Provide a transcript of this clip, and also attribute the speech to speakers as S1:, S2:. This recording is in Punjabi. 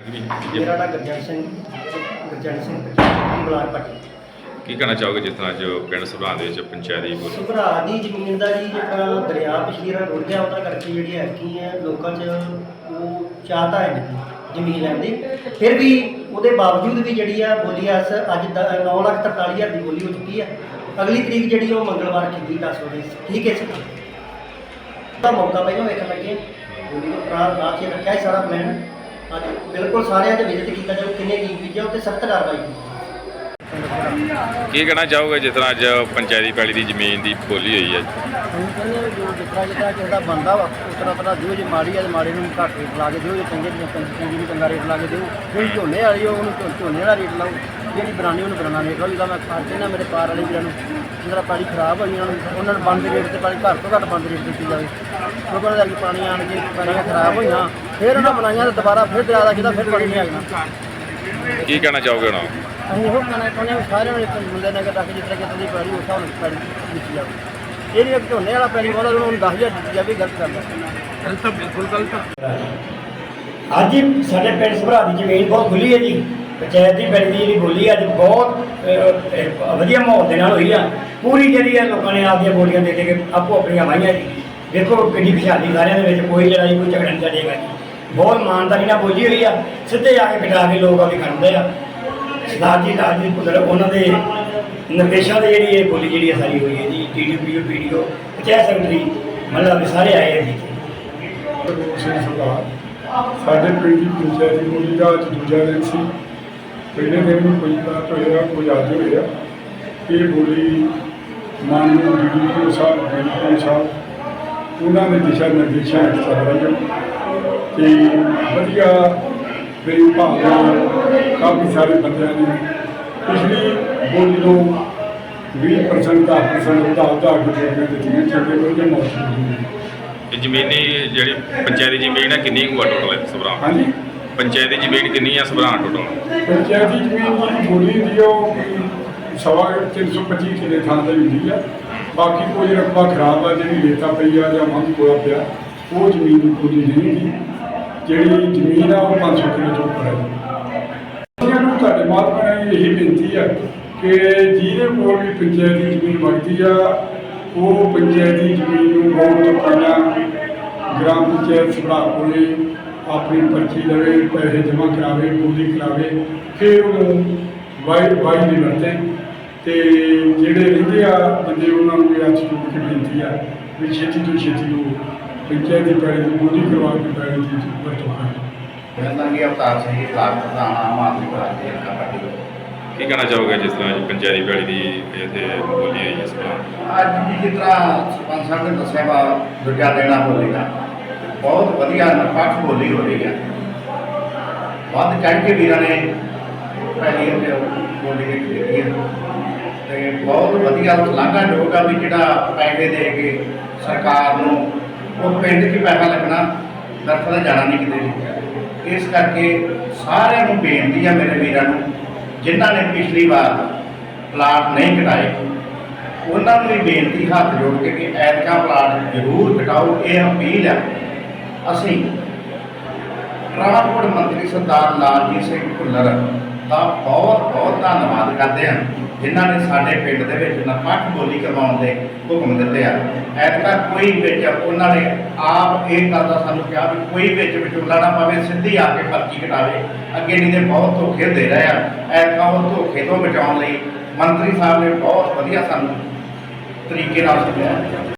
S1: ਮੇਰਾ ਨਾਮ ਗੁਰਜੰਟ ਸਿੰਘ ਗੁਰਜੰਟ ਸਿੰਘ ਬਲਾਕ ਪੱਟੀ।
S2: ਕੀ ਕਹਿਣਾ ਚਾਹੋਗੇ ਜਿਸ ਤਰ੍ਹਾਂ ਜੋ ਪਿੰਡ ਸੁਭਾਅ ਦੇ ਵਿੱਚ ਪੰਚਾਇਤੀ ਬੋਲੀ
S1: ਸੁਭਰਾ ਦੀ ਜ਼ਮੀਨ ਦਾ ਜੀ ਜਿਹੜਾ ਦਰਿਆ ਪਿਛਲੀ ਵਾਰ ਰੁੜ ਗਿਆ ਉਹਦਾ ਕਰਕੇ ਜਿਹੜੀ ਹੈਗੀ ਹੈ ਲੋਕਾਂ 'ਚ ਉਹ ਚਾਹਤਾ ਹੈ ਨਹੀਂ ਜ਼ਮੀਨ ਲੈਣ ਦੀ। ਫਿਰ ਵੀ ਉਹਦੇ ਬਾਵਜੂਦ ਵੀ ਜਿਹੜੀ ਆ ਬੋਲੀ ਆ ਸ- ਅੱਜ 9 ਲੱਖ 43 ਹਜ਼ਾਰ ਦੀ ਬੋਲੀ ਹੋ ਚੁੱਕੀ ਹੈ ਅਗਲੀ ਤਰੀਕ ਜਿਹੜੀ ਉਹ ਮੰਗਲਵਾਰ ਕੀਤੀ 10 ਵਜੇ ਠੀਕ ਹੈ ਸਰ ਦਾ ਮੌਕਾ ਪਹਿਲਾਂ ਵੇਖਣ ਲੱਗੇ ਬੋਲੀ ਨੂੰ ਪ੍ਰਾਰ ਬਾਅਦ ਚ ਰੱਖਿਆ ਸਾਰਾ ਪਲਾਨ ਅੱਜ ਬਿਲਕੁਲ ਸਾਰਿਆਂ ਦੇ ਵਿਜ਼ਿਟ ਕੀਤਾ ਜਾਊ ਕਿੰਨੇ ਕੀ ਬੀਜਿਆ ਉੱਤੇ ਸਖਤ ਕਾਰਵਾਈ ਕੀਤੀ।
S2: ਕੀ ਕਹਿਣਾ ਚਾਹੋਗੇ ਜਿਸ ਤਰ੍ਹਾਂ ਅੱਜ ਪੰਚਾਇਤੀ ਪੈਲੀ ਦੀ ਜ਼ਮੀਨ ਦੀ ਬੋਲੀ ਹੋਈ ਹੈ?
S3: ਅਸੀਂ ਕਹਿੰਦੇ ਹਾਂ ਜੋ ਜਿਤਨਾ ਜਿਤਨਾ ਕਿਸੇ ਦਾ ਬੰਦਾ ਵਾ ਉਤਨਾ ਪਤਾ ਦਿਓ ਜੇ ਮਾੜੀ ਆ ਤੇ ਮਾੜੇ ਨੂੰ ਘੱਟ ਰੇਟ ਲਾ ਕੇ ਦਿਓ ਜੇ ਚੰਗੇ ਨੂੰ ਚੰਗੀ ਚੰਗੀ ਨੂੰ ਚੰਗਾ ਰੇਟ ਲਾ ਕੇ ਦਿਓ। ਜਿਹੜੀ ਝੋਨੇ ਵਾਲੀ ਆ, ਉਹਨੂੰ ਝੋ- ਝੋਨੇ ਵਾਲਾ ਰੇਟ ਲਾਓ। ਜਿਹੜੀ ਬਰਾਨੀ ਉਹਨੂੰ ਬਰਾਨਾ ਰੇਟ ਲਾਓ। ਜਿਹਦਾ ਮੈਂ ਖਾਤੇ ਨਾ ਮੇਰੇ ਪਾਰ ਵਾਲੇ ਵੀਰਾਂ ਨੂੰ ਜਿਹੜਾ ਪਾਣੀ ਖਰਾਬ ਹੋਈ ਉਹਨਾਂ ਨੂੰ ਉਹਨਾਂ ਨੂੰ ਬੰਦ ਰੇਟ ਤੇ ਪਾਣੀ ਘੱਟ ਤੋਂ ਘੱਟ ਬੰਦ ਰੇਟ ਦਿੱਤੀ ਜਾਵੇ। ਕਿਉਂਕਿ ਉਹਨਾਂ ਦਾ ਪਾਣੀ ਆਣ ਕੇ ਪਾਣੀਆਂ ਖਰਾਬ ਹੋਈਆਂ ਫਿਰ ਉਹਨਾਂ ਬਣਾਈਆਂ ਤੇ ਦੁਬਾਰਾ ਫਿਰ ਦਰਿਆ ਦਾ ਜਿਹਦਾ ਫਿਰ ਪਾਣੀ ਨਹੀਂ ਆਉਣਾ
S2: ਕੀ ਕਹਿਣਾ ਚਾਹੋਗੇ ਹੁਣ?
S3: ਅਸੀਂ ਇਹੋ ਕਹਿਣਾ ਚਾਹੁੰਦੇ ਹਾਂ ਵੀ ਸਾਰਿਆਂ ਨੂੰ ਇੱਕ ਮੁੰਡੇ ਨੇ ਰੱਖ ਜਿਸ ਤਰ੍ਹਾਂ ਕਿਤੇ ਦੀ ਪੈੜੀ ਉਸ ਪੈੜੀ ਦਿੱਤੀ ਜਾਵੇ। ਇਹ ਨਹੀਂ ਇੱਕ ਝੋਨੇ ਵਾਲਾ ਪੈੜੀ ਵਾਲਾ ਉਹਨੂੰ 10000 ਦਿੱਤੀ ਜਾਵੇ ਗਲਤ ਗੱਲ ਹੈ
S4: ਅੱਜ ਸਾਡੇ ਪਿੰਡ ਸਭਰਾ ਦੀ ਜ਼ਮੀਨ ਬਹੁਤ ਖੁੱਲੀ ਹੈ ਜੀ। ਪੰਚਾਇਤ ਦੀ ਪਿੰਡ ਦੀ ਜਿਹੜੀ ਬੋਲੀ ਅੱਜ ਬਹੁਤ ਵਧੀਆ ਮਾਹੌਲ ਦੇ ਨਾਲ ਹੋਈ ਆ। ਪੂਰੀ ਜਿਹੜੀ ਹੈ ਲੋਕਾਂ ਨੇ ਆਪਦੀਆਂ ਬੋਲੀਆਂ ਦੇ ਦੇ ਕੇ ਆਪੋ ਆਪਣੀਆਂ ਵਾਹੀਆਂ ਜੀ। ਦੇਖੋ ਕਿੰਨੀ ਖੁਸ਼ਹਾਲੀ ਸਾਰਿਆਂ ਦੇ ਵਿੱਚ, ਕੋਈ ਲੜਾਈ, ਕੋਈ ਝਗੜਾ ਨਹੀਂ ਚੱਲੇਗਾ ਜੀ। ਬਹੁਤ ਇਮਾਨਦਾਰੀ ਨਾਲ ਬੋਲੀ ਹੋਈ ਆ, ਸਿੱਧੇ ਆ ਕੇ ਕਟਾ ਕੇ ਲੋਕ ਆਪਣੀ ਕਰਦੇ ਆ। ਸਰਦਾਰ ਜੀ ਰਾਜ ਜੀ ਪੁੱਤਰ ਉਹਨਾਂ ਦੇ ਨਿਰਦੇਸ਼ਾਂ ਦੇ ਜਿਹੜੀ ਇਹ ਬੋਲੀ ਜਿਹੜੀ ਹੈ ਸਾਰੀ ਹੋਈ ਹੈ ਜੀ ਡੀਡੀਪੀਓ ਪੀਡੀਓ ਪੰਚਾਇਤ ਸੈਕਟਰੀ ਮਤਲਬ ਸਾਰੇ ਆਏ ਆ ਜੀ।
S5: ਸਾਡੇ ਪਿੰਡ ਦੀ ਪੰਚਾਇਤੀ ਬੋਲੀ ਦਾ ਅੱਜ ਦੂਜਾ ਦਿਨ ਸੀ। ਪਹਿਲੇ ਦਿਨ ਵੀ ਕੋਈ ਬਾਤ ਹੋਇਆ ਕੋਈ ਅੱਜ ਹੋਇਆ ਇਹ ਬੋਲੀ ਮਾਨਯੋਗ ਡੀਡੀਪੀ ਸਾਹਿਬ ਡੀਡੀਪੀ ਸਾਹਿਬ ਉਹਨਾਂ ਦੇ ਦਿਸ਼ਾ ਨਿਰਦੇਸ਼ਾਂ ਹੇਠ ਚੱਲ ਰਹੀ ਹੈ ਤੇ ਵਧੀਆ ਮੇਰੀ ਭਾਵਨਾ ਕਾਫੀ ਸਾਰੇ ਬੰਦਿਆਂ ਨੇ ਪਿਛਲੀ ਬੋਲੀ ਤੋਂ 20% ਦਾ 10% ਵਧਾ ਵਧਾ ਕੇ ਬੋਲੀਆਂ ਦਿੱਤੀਆਂ ਚੰਗੇ ਵਧੀਆ ਮੌਸਮ
S2: ਇਹ ਜ਼ਮੀਨੀ ਜਿਹੜੀ ਪੰਚਾਇਤੀ ਜ਼ਮੀਨ ਹੈ ਕਿੰਨੀ ਕੁ ਟੋਟਲ ਹੈ ਸਭਰਾ
S5: ਹਾਂਜੀ?
S2: ਪੰਚਾਇਤੀ ਜ਼ਮੀਨ ਕਿੰਨੀ ਹੈ ਸਭਰਾ ਟੋਟਲ
S5: ਪੰਚਾਇਤੀ ਜ਼ਮੀਨ ਜਿਹੜੀ ਬੋਲੀ ਆ ਉਹ ਸਵਾ 325 ਕਿਲੇ ਥਾਂ ਤੇ ਹੁੰਦੀ ਆ। ਬਾਕੀ ਕੋਈ ਰਕਬਾ ਖਰਾਬ ਆ, ਜਿਹੜੀ ਰੇਤਾ ਪਈ ਆ ਜਾਂ ਮੰਗ ਹੋਇਆ ਪਿਆ, ਉਹ ਜ਼ਮੀਨ ਦੀ ਬੋਲੀ ਨਹੀਂ ਹੁੰਦੀ ਜਿਹੜੀ ਜ਼ਮੀਨ ਆ, ਉਹ 500 ਕਿਲੇ ਤੋਂ ਉੱਪਰ ਹੈ। ਉਹਨਾਂ ਨੂੰ ਤੁਹਾਡੇ ਮਾਧਿਅਮ ਰਾਹੀਂ ਇਹੀ ਬੇਨਤੀ ਆ ਕਿ ਜਿਹਦੇ ਕੋਲ ਵੀ ਪੰਚਾਇਤੀ ਜ਼ਮੀਨ ਬਣਦੀ ਆ, ਉਹ ਪੰਚਾਇਤੀ ਜ਼ਮੀਨ ਨੂੰ ਬਹੁਤ ਪਹਿਲਾਂ ਗ੍ਰਾਮ ਪੰਚਾਇਤ ਸਭਾ ਕੋਲੇ ਆਪਣੀ ਪਰਚੀ ਲਵੇ, ਪੈਸੇ ਜਮ੍ਹਾਂ ਕਰਾਵੇ ਬੋਲੀ ਕਰਾਵੇ, ਫਿਰ ਉਹਨੂੰ ਵਾਈ ਵਾਈ ਦੇ ਵਰਤੇ। ਤੇ ਜਿਹੜੇ ਰਹਿੰਦੇ ਆ ਬੰਦੇ ਉਹਨਾਂ ਨੂੰ ਵੀ ਅੱਜ ਜੋੜ ਕੇ ਬੇਨਤੀ ਆ ਵੀ ਛੇਤੀ ਤੋਂ ਛੇਤੀ ਉਹ ਪੰਚਾਇਤੀ ਪੈਸੇ ਦੀ ਬੋਲੀ ਕਰਵਾ ਕੇ ਪੈਸੇ ਦੀ ਵਰਤੋਂ ਕਰਨ।
S6: ਮੇਰਾ ਨਾਮ ਜੀ ਅਵਤਾਰ ਸਿੰਘ ਜੀ ਬਲਾਕ ਪ੍ਰਧਾਨ ਆਮ ਆਦਮੀ ਪਾਰਟੀ ਹਲਕਾ ਪਾਰਟੀ ਤੋਂ।
S2: ਕੀ ਕਹਿਣਾ ਚਾਹੋਗੇ ਜਿਸ ਤਰ੍ਹਾਂ ਪੰਚਾਇਤੀ ਪੈਲੀ ਦੀ ਇੱਥੇ ਬੋਲੀ ਹੋਈ ਹੈ ਸਭਰਾ
S6: ਅੱਜ ਜੀ ਜਿਸ ਤਰ੍ਹਾਂ ਸਰਪੰਚ ਸਾਹਿਬ ਨੇ ਦੱਸਿਆ ਵਾ ਦੂਜਾ ਦੇਣਾ ਬੋਲੇਗਾ ਬਹੁਤ ਵਧੀਆ ਨਿਰਪੱਖ ਬੋਲੀ ਹੋ ਰਹੀ ਹੈ ਵੱਧ ਚੜ੍ਹ ਕੇ ਵੀਰਾਂ ਨੇ ਪਹਿਲੀ ਬੋਲੀ ਦੇ ਕੀਤੀ ਹੈ ਤੇ ਬਹੁਤ ਵਧੀਆ ਸ਼ਲਾਘਾ ਯੋਗ ਆ ਵੀ ਜਿਹੜਾ ਪੈਸੇ ਦੇ ਕੇ ਸਰਕਾਰ ਨੂੰ ਉਹ ਪਿੰਡ 'ਚ ਪੈਸਾ ਲੱਗਣਾ, ਦਰਖਤ ਜਾਣਾ ਨਹੀਂ ਕਿਤੇ ਵੀ। ਇਸ ਕਰਕੇ ਸਾਰਿਆਂ ਨੂੰ ਬੇਨਤੀ ਆ ਮੇਰੇ ਵੀਰਾਂ ਨੂੰ, ਜਿਨ੍ਹਾਂ ਨੇ ਪਿਛਲੀ ਵਾਰ ਪਲਾਟ ਨਹੀਂ ਕਟਾਏ, ਉਹਨਾਂ ਨੂੰ ਵੀ ਬੇਨਤੀ ਹੱਥ ਜੋੜ ਕੇ ਕਿ ਐਤਕਾਂ ਪਲਾਟ ਜ਼ਰੂਰ ਕਟਾਓ, ਇਹ ਅਪੀਲ ਹੈ ਅਸੀਂ ਟਰਾਂਸਪੋਰਟ ਮੰਤਰੀ ਸਰਦਾਰ ਲਾਲਜੀਤ ਸਿੰਘ ਭੁੱਲਰ ਦਾ ਬਹੁਤ ਬਹੁਤ ਧੰਨਵਾਦ ਕਰਦੇ ਹਾਂ ਜਿਨ੍ਹਾਂ ਨੇ ਸਾਡੇ ਪਿੰਡ ਦੇ ਵਿੱਚ ਨਿਰਪੱਖ ਬੋਲੀ ਕਰਵਾਉਣ ਦੇ ਹੁਕਮ ਦਿੱਤੇ ਆ। ਐਤਕਾਂ ਕੋਈ ਵਿੱਚ ਉਹਨਾਂ ਨੇ ਆਪ ਇਹ ਗੱਲ ਦਾ ਸਾਨੂੰ ਕਿਹਾ ਵੀ ਕੋਈ ਵਿੱਚ ਵਿਚੋਲਾ ਨਾ ਪਾਵੇ, ਸਿੱਧੀ ਆ ਕੇ ਪਰਚੀ ਕਟਾਵੇ। ਅੱਗੇ ਨਹੀਂ ਦੇ ਬਹੁਤ ਧੋਖੇ ਦੇ ਰਹੇ ਆ ਐਤਕਾਂ ਉਹ ਧੋਖੇ ਤੋਂ ਬਚਾਉਣ ਲਈ ਮੰਤਰੀ ਸਾਹਿਬ ਨੇ ਬਹੁਤ ਵਧੀਆ ਸਾਨੂੰ ਤਰੀਕੇ ਨਾਲ ਸਮਝਾਇਆ।